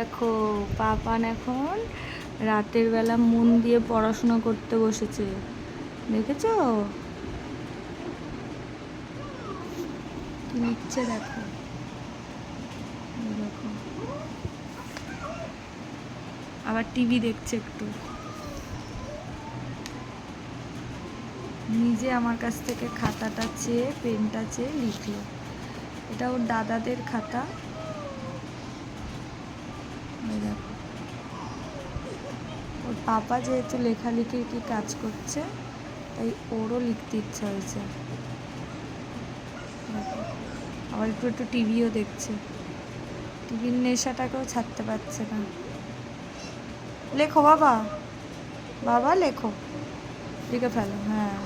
দেখো, পাপান এখন রাতের বেলা মন দিয়ে পড়াশোনা করতে বসেছে। দেখেছ? কি দেখো। দেখো। আবার টিভি দেখছে একটু। নিজে আমার কাছ থেকে খাতাটা চেয়ে, পেনটা চেয়ে লিখলো। এটা ওর দাদাদের খাতা এই দেখো ওর পাপা যেহেতু লেখালেখির কি কাজ করছে, তাই ওরও লিখতে ইচ্ছা হয়েছে। আবার একটু একটু টিভিও দেখছে। টিভির নেশাটাকেও ছাড়তে পারছে না। লেখো বাবা। বাবা লেখো। লিখে ফেলো হ্যাঁ।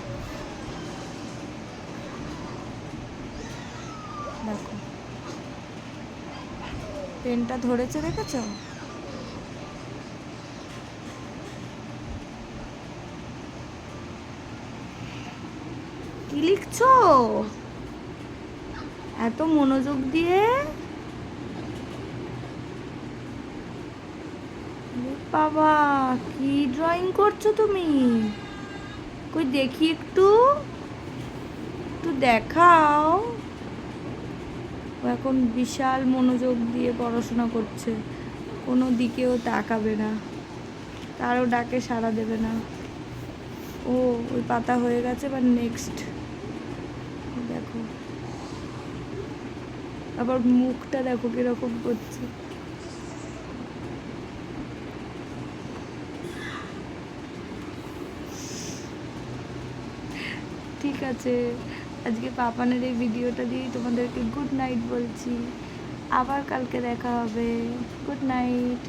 দেখো। পেনটা ধরেছে দেখেছ? কি লিখছো? এত মনোযোগ দিয়ে? বাবা, কি ড্রয়িং করছ তুমি? কই দেখি একটু। একটু দেখাও। ও এখন বিশাল মনোযোগ দিয়ে পড়াশোনা করছে। কোনো দিকেও তাকাবে না। তারও ডাকে সাড়া দেবে না। ও, ওই পাতা হয়ে গেছে বা নেক্সট দেখো আবার মুখটা দেখো কীরকম করছে। ঠিক আছে, আজকে পাপানের এই ভিডিওটা দিয়েই তোমাদেরকে গুড নাইট বলছি। আবার কালকে দেখা হবে। Good night